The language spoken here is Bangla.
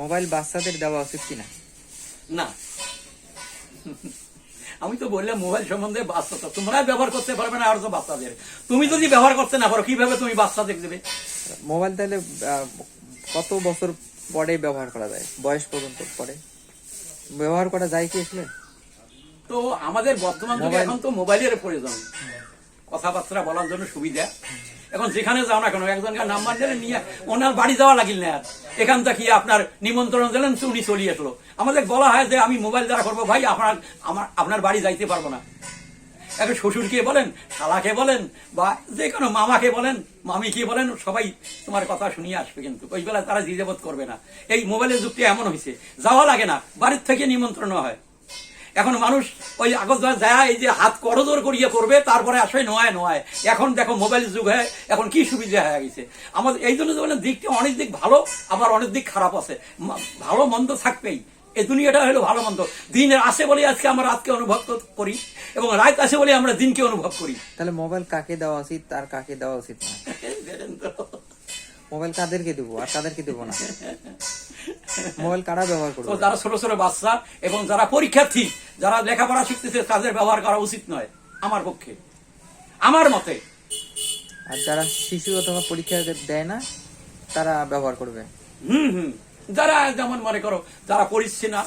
মোবাইল বাচ্চাদের দেওয়া উচিত কিনা? না। আমি তো বললাম মোবাইল সম্বন্ধে বাচ্চা তোমরা ব্যবহার করতে পারবে না আর তো বাচ্চাদের। তুমি যদি ব্যবহার করতে না পারো কীভাবে তুমি বাচ্চাদের দেবে? মোবাইল তাহলে কত বছর পরে ব্যবহার করা যায়? বয়স পর্যন্ত পরে? ব্যবহার করা যায় কি আসলে? তো আমাদের বর্তমান যুগে এখন তো মোবাইলের প্রয়োজন। কথাবার্তা বলার জন্য সুবিধা। এখন যেখানে যাও না কেন, একজনকে নাম্বার দিলেন নিয়ে ওনার বাড়ি যাওয়া লাগিল না আর। এখান থেকে আপনার নিমন্ত্রণ দিলেন, উনি চলিয়ে আসলো। আমাদের বলা হয় যে আমি মোবাইল দ্বারা করব, ভাই, আপনার, আমার, আপনার বাড়ি যাইতে পারব না। এখন শ্বশুরকে বলেন, শালাকে বলেন, বা যে কোনো মামাকে বলেন, মামিকে বলেন, সবাই তোমার কথা শুনিয়ে আসবে কিন্তু। ওই বেলা তারা দ্বিধাবোধ করবে না। এই মোবাইলের যুগটা এমন হয়েছে যাওয়া লাগে না, বাড়ির থেকে নিমন্ত্রণ হয়। এখন মানুষ ওই আগত যায় এই যে হাত করজোর করিয়ে করবে তারপরে আসবে নোয়ায় নোয়ায়। এখন দেখো মোবাইল যুগ হয় এখন কি সুবিধা হয়ে গেছে। আমাদের এই জন্য বলেন দিকটা অনেক দিক ভালো আবার অনেক দিক খারাপ আছে। ভালো মন্দ থাকবেই। এই দুনিয়াটা হলো ভালো মন্দ। দিনের আসে বলে আজকে আমরা রাতকে অনুভব করি এবং রাত আসে বলে আমরা দিনকে অনুভব করি। তাহলে মোবাইল কাকে দেওয়া উচিত আর কাকে দেওয়া উচিত না। মোবাইল কাদেরকে দেবো আর কাদেরকে দেবো না। মোবাইল কারা ব্যবহার করবে? যারা ছোট ছোট বাচ্চা এবং যারা পরীক্ষার্থী যারা লেখাপড়া শিখতেছে তাদের ব্যবহার করা উচিত নয় আমার পক্ষে। আমার মতে। আর যারা শিশু অথবা পরীক্ষা দেয় না তারা ব্যবহার করবে। হুম হুম। যারা যেমন মনে করো যারা পড়িচ্ছে না।